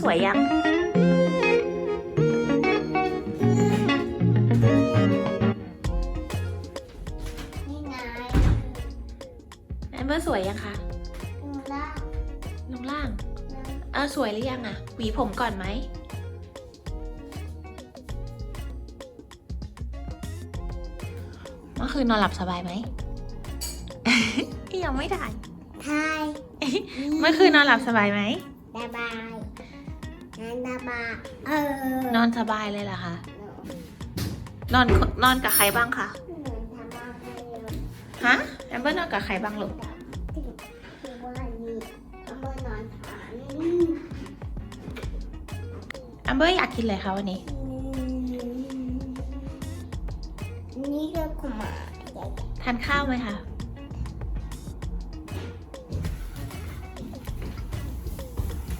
สวยยังนี่ไงแอมเบอร์สวยยังคะดูล่างลงล่าง นะเออสวยหรือยังอะหวีผมก่อนไหม เมื่อคืนนอนหลับสบายไหม ยังไม่ถ่ายทายเมื่อคืนนอนหลับสบายไหม สบาย นั่นสบายเออนอนสบายเลยเหรอคะ นอนนอนกับใครบ้างคะหนูทำอะไรอยู่ฮะแอมเบอร์นอนกับใครบ้างลูกคือว่านี่เอามานอนฐานแอมเบอร์อยากกินอะไรคะวันนี้ นี่ก็ขมาทานข้าวไหมคะ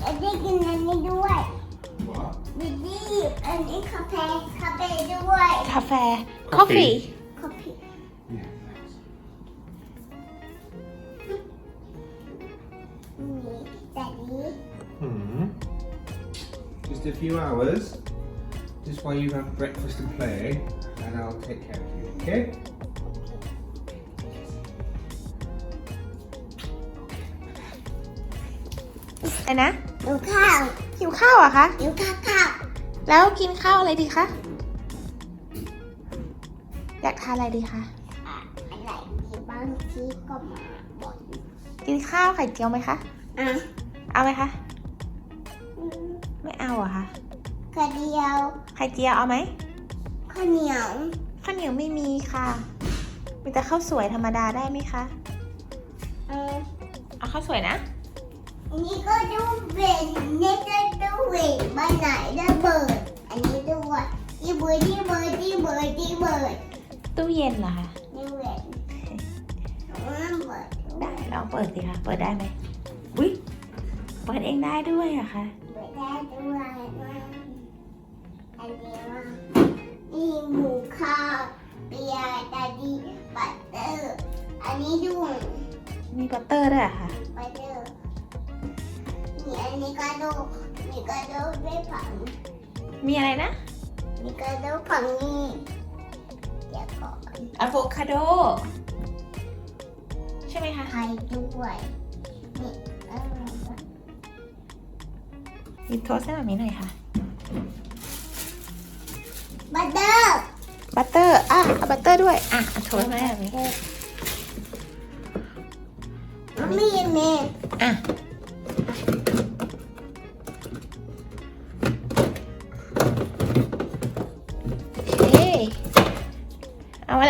จะได้กินอันนี้ด้วย What? ดิดี้อันนี้คาเฟ่คาเฟ่ด้วย กาแฟ คอฟฟี่ คาเฟ่ Yeah. นี่แต่นี้ Hmm. Just a few hours. Just while you have breakfast and play, and I'll take care of you. Okay? อะไรนะ ดูข้าว หิวข้าวเหรอะคะดูข้าวข้าวแล้วกินข้าวอะไรดีคะ อยากทานอะไรดีคะอะอะไรที่บางทีก็มาบ่นกินข้าวไข่เจียวไหมคะอะเอาไหมคะอืมไม่เอาเหรอะคะข้าวเดียวไข่เจียวเอาไหมข้าวเหนียวข้าวเหนียวไม่มีค่ะมีแต่ข้าวสวยธรรมดาได้ไหมคะเออเอาข้าวสวยนะอั นนี้ก็ดูเวนนี่ก็ดูเวนบ้านไหนได้เบิร์ดอันนี้ด้วยที่เบิร์ดที่เบิร์ดที่เบิร์ดที่เบิร์ดตู้เย็นเหรอคะนี่เวนเอามาเบิร์ดได้ลองเปิดสิคะเปิดได้ไหมอุ้ยเปิดเองได้ด้วยเหรอะคะเบิร์ดได้ด้วยนะอันนี้ว่านี่หมูข้าวเปียดาดีบัตเตอร์ อันนี้ด้วยมีบัตเตอร์ด้วยเหรอะคะบัตเตอร์ นี่อันนี้ก็ดูนี่ก็ดูด้วยผังมีอะไรนะนี่ก็ดูผังนี่เดี๋ยวก่อนอะโวคาโด ใช่ไหมคะ ไข่ด้วยนี่เออหยิบโทสต์ให้แบบนี้หน่อยค่ะ บัตเตอร์บัตเตอร์ อะเอาบัตเตอร์ด้วย อะเอาโทสต์มาให้แบบนี้มันมีเมนอะ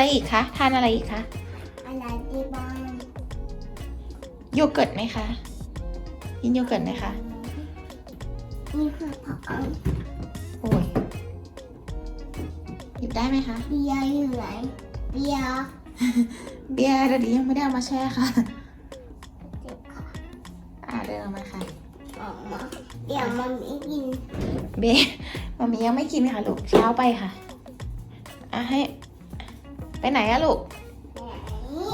อาอะไรอีกคะ ทานอะไรอีกคะ อะไรที่บ้านโยเกิร์ตไหมคะ กินโยเกิร์ตไหมคะ นี่คือผังโอ้ย หยิบได้ไหมคะ เบียร์อยู่ไหนเบียร์เบียร์เดี๋ยวนี้ยังไม่ได้เอามาแช่ค่ะ เจ็บขาอ่าเดินออกมาค่ะ ออกมาเดี๋ยวมันไม่กินเบมามียังไม่กินค่ะลูกเช้าไปค่ะ อะให้ ไปไหนอะลูกแบบนี้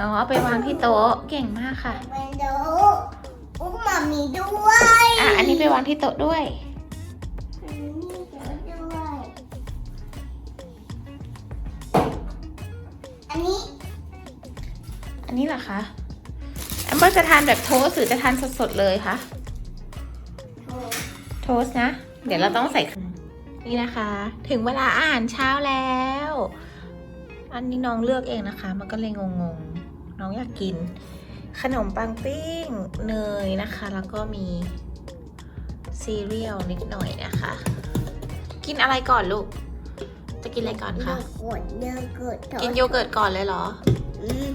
อ๋อเอาไปวางที่โต๊ะ เก่งมากค่ะเป็นดูอุ้มมามีด้วยอะ อันนี้ไปวางที่โต๊ะด้วย อันนี้เดี๋ยวด้วย อันนี้อันนี้เหรอคะแอมเบอร์จะทานแบบโทสต์หรือจะทานสดๆเลยคะ โอ้โทสต์นะ เดี๋ยวเราต้องใส่ นี่นะคะ ถึงเวลาอาหารเช้าแล้ว อันนี้น้องเลือกเองนะคะ มันก็เลยงงๆ น้องอยากกิน ขนมปังปิ้งเนยนะคะ แล้วก็มีซีเรียลนิดหน่อยนะคะ กินอะไรก่อนลูก จะกินอะไรก่อนคะโยเกิร์ตโยเกิร์ตถอกินโยเกิร์ตก่อนเลยเหรอ อืม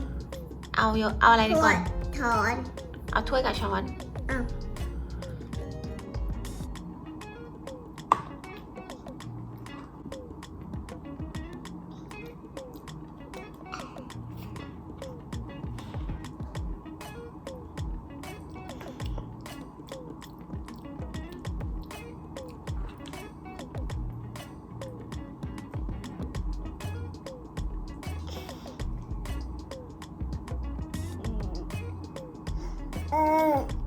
เอาโยเอาอะไรดีก่อน ถอนเอาถ้วยกับช้อน อ้าว เ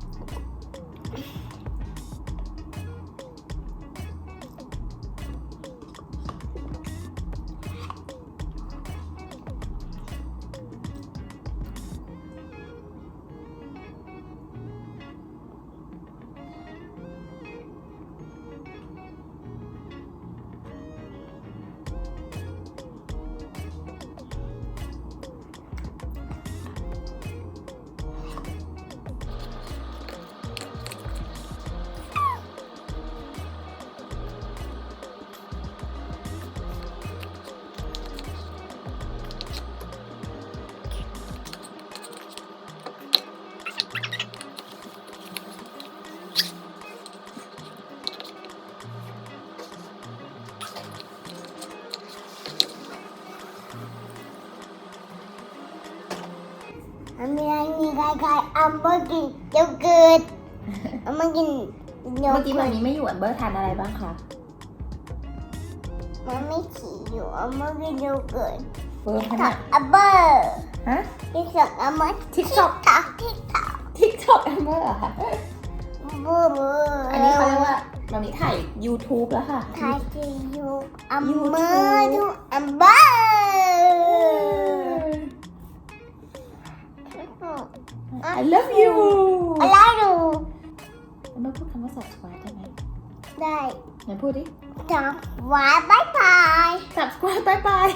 ใครๆอัมเบอร์กินโยเกิร์ตอัมเบอร์กินโยเมื่อกี้เกิมาร์ตมีไม่อยู่อันเบอร์ทานอะไรบ้างคะมันไม่ขี่อยู่อัมเบอร์กินโยเกิร์ตเบอร์ขกันาบดอัมเบอร์ฮะที่สองอัมเบอร์ TikTok ทักทิกทักทิกต็อกอันเบอร์อะค่ะเบอร์เบอร์อันนี้เขาเรียกว่ามามีถ่าย YouTube แล้วค่ะทายที่ยูอัม YouTube เบอร์ดูอัมเบอร์ I love you อะไรดูอันเบอร์พูดคำว่า subscribe ได้ไหมได้ไหนพูดดิจับไว้บายบาย subscribe บายบาย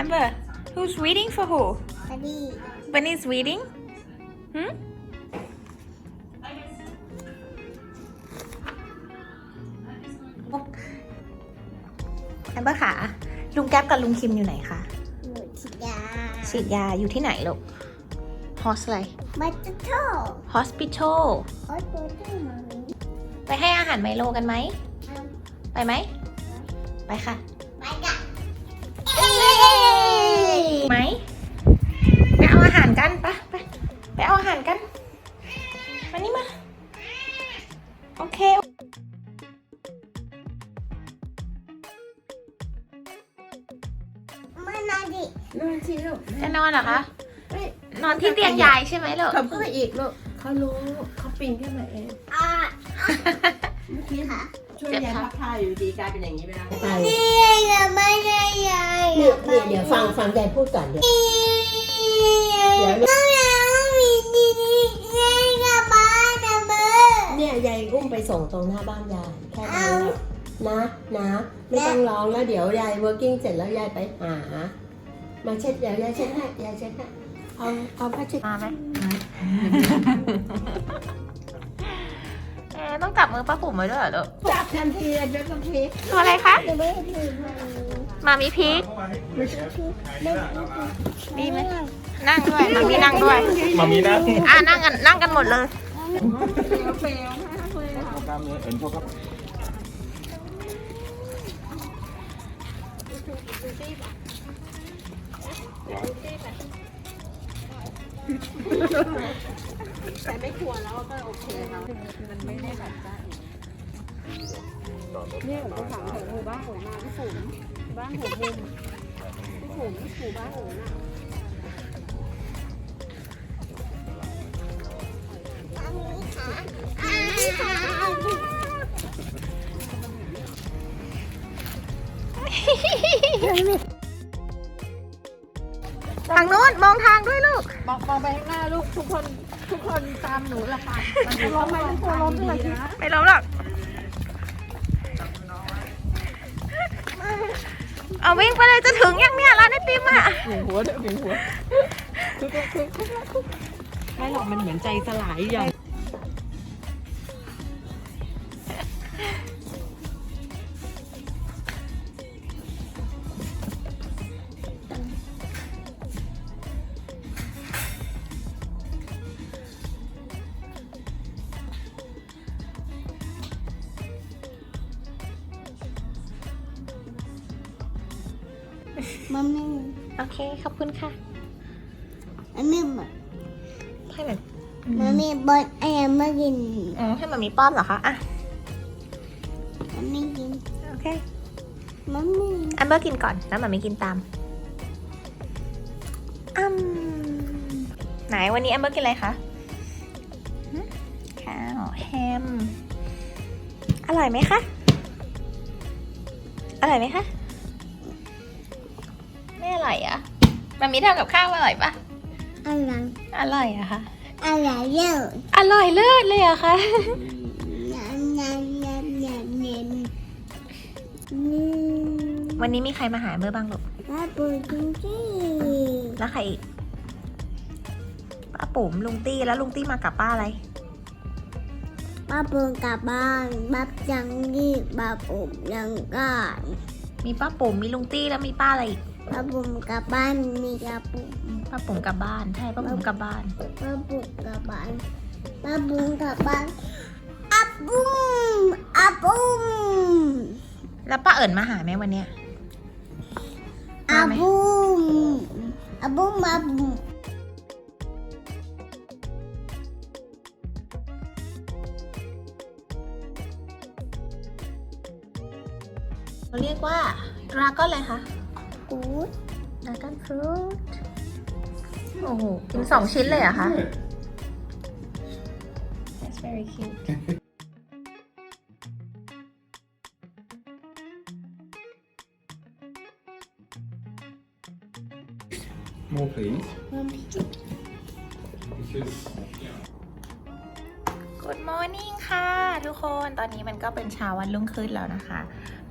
Amber who's reading for who สวัสดี Bunny's reading hmm Amber ค่ะ ลุงแก๊ปกับลุงคิมอยู่ไหนคะหนูชิดาฉีดยาอยู่ที่ไหนลูก ฮอสอะไรมาจะโทษ Hospital โอ๊ยตัวที่มามีไปให้อาหารไมโลกันไหม ไปไหม ไปค่ะ ไหมไปเอาอาหารกันไปไปไปเอาอาหารกันมานี่มาโอเคมานาดินอนสิลูกจะนอนเหรอคะนอนที่เตียงยายใช่ไหมลูกเขาพูดอีกลูกเขารู้เขาปีนขึ้นมาเองอะเมื่อกี้ ช่วยยายพับผ้าอยู่ดีกลายเป็นอย่างนี้ไปแล้วไปนี่ไงไม่ใช่ยายเนี่ยเนี่ยเดี๋ยวฟังฟังยายพูดก่อนเดี๋ยวเดี๋ยวน้องยังมีดีดียายกับบ้านนะเบอร์เนี่ยยายอุ้มไปส่งตรงหน้าบ้านยายแค่นั้นแหละนะนะไม่ต้องร้องแล้วเดี๋ยวยาย working เสร็จแล้วยายไปหา มาเช็ดเดี๋ยวยายเช็ดให้ยายเช็ดให้เอาเอาผ้าเช็ดมาไหมเอ๊ะ ต้องจับมือป้าปุ๋มไว้ด้วยเหรอลูกจับทันทีเลยเดี๋ยวทันทีตัวอะไรคะเดี๋ยวไม่ถึงมามีพริกดีไหมนั่งด้วยมามีนั่งด้วยมามีนะอะนั่งกันนั่งกันหมดเลยกล้ามเนื้อเอ็นพวกครับ แต่ไม่ควรแล้วก็โอเคแล้วมันไม่ได้แบบจ้าเนี่ยผมถามถึงหมู่บ้านหัวนาพี่ฝุนบ้านหัวมุมพี่ฝุนหมู่บ้านหัวน่ะทางนู้นมองทางด้วยลูก มองมองไปข้างหน้าลูกทุกคนทุกคนตามหนูละค่ะมันจะล้มไหมทุกคนล้มด้วยนะไม่ล้มหรอก เอาวิ่งไปเลยจะถึงยังเนี่ยร้านไอติมอะหนูหัวเดี๋ยวหนูหัวไม่หรอกมันเหมือนใจสลายอย่าง มัมมี่โอเค ขอบคุณค่ะ มัมมี่บอกให้แบบมัมมี่บอกไอ้ยังไม่กินอืมให้มันมีป้อมเหรอคะ อะ มัมมี่กิน โอเค มัมมี่อันเบอร์กินก่อน แล้วมันไม่กินตามอืมไหนวันนี้อันเบอร์กินอะไรคะหึข้าวแฮม อร่อยไหมคะ อร่อยไหมคะไม่ อร่อยเหรอะมันมีทำกับข้าวอร่อยปะอะไรอร่อยอะคะอะไรเยอะอร่อยเลิศเลยเหรอะคะยำยำยำยำยำอืมวันนี้มีใครมาหาเบอร์บ้างลูกป้าปูจริงจริงแล้วใครอีกป้าปุ๋มลุงตี้แล้วลุงตี้มากับป้าอะไรป้าปูกลับบ้านป้าจังกี้ป้าปูยังกันมีป้าปุ๋มมีลุงตี้แล้วมีป้าอะไรอีก ป้าบุ๋มกลับบ้านมีกระปุกป้าปุ๋มกลับบ้านใช่ป้าปุ๋มกลับบ้าน ป้าบุ๋มกลับบ้านป้าบุ๋มกลับบ้านอาบุ๋มอาบุ๋มแล้วป้าเอิญมาหาไหมวันเนี้ยอามาไหมบุ๋มอาบุ๋มอาบุ๋มเขาเรียกว่าดราก้อนอะไรคะกูด ดราก้อนฟรุตโอ้โห กินสองชิ้นเลยเหรอะคะ That's very cute More, please. Because กูดมอร์นิ่งค่ะ ทุกคน ตอนนี้มันก็เป็นเช้าวันรุ่งขึ้นแล้วนะคะ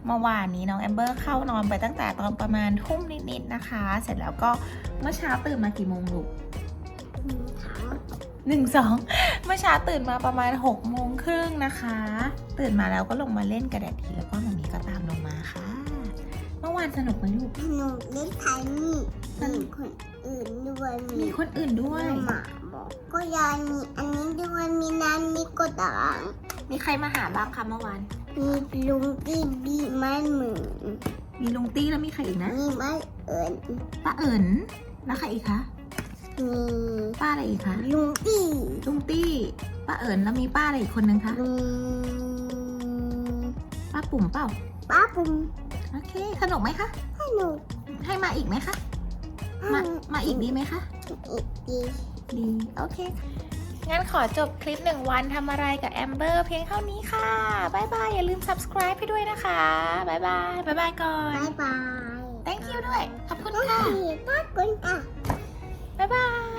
เมื่อวานนี้น้องแอมเบอร์เข้านอนไปตั้งแต่ตอนประมาณทุ่มนิดๆนะคะ เสร็จแล้วก็เมื่อเช้าตื่นมากี่โมงลูกหนึ่งสองเมื่อเช้าตื่นมาประมาณ6กโมงครึ่งนะคะ ตื่นมาแล้วก็ลงมาเล่นกระดาษทีแล้วก็มามีก็ตามลงมาค่ะ เมื่อวานสนุกไหมลูกหนูเล่นไทยนี่มีคนอื่นด้วยมีคนอื่นด้วยหมาบอกก็ยายมีอันนี้ด้วยมีน้ำมีกระดาง มีใครมาหาบ้างคะเมื่อวาน มีลุงที่บีมันเหมือนมีลุงตี้แล้วมีใครอีกนะมีไม่เอิญป้าเอิญแล้วใครอีกคะมีป้าอะไรอีกคะลุงที่ลุงตี้ป้าเอิญแล้วมีป้าอะไรอีกคนนึงคะลุงป้าปุ่มเปล่าป้าปุ้มโอเคสนุกไหมคะให้หนูให้มาอีกไหมคะมามาอีกดีไหมคะอีกดีดีโอเค งั้นขอจบคลิปหนึ่งวันทำอะไรกับแอมเบอร์เพียงเท่านี้ค่ะ บ๊ายบาย อย่าลืม subscribe ให้ด้วยนะคะ บ๊ายบาย บ๊ายบายก่อนบายบาย thank you ด้วย ขอบคุณโอเคค่ะ ขอบคุณค่ะ บ๊ายบาย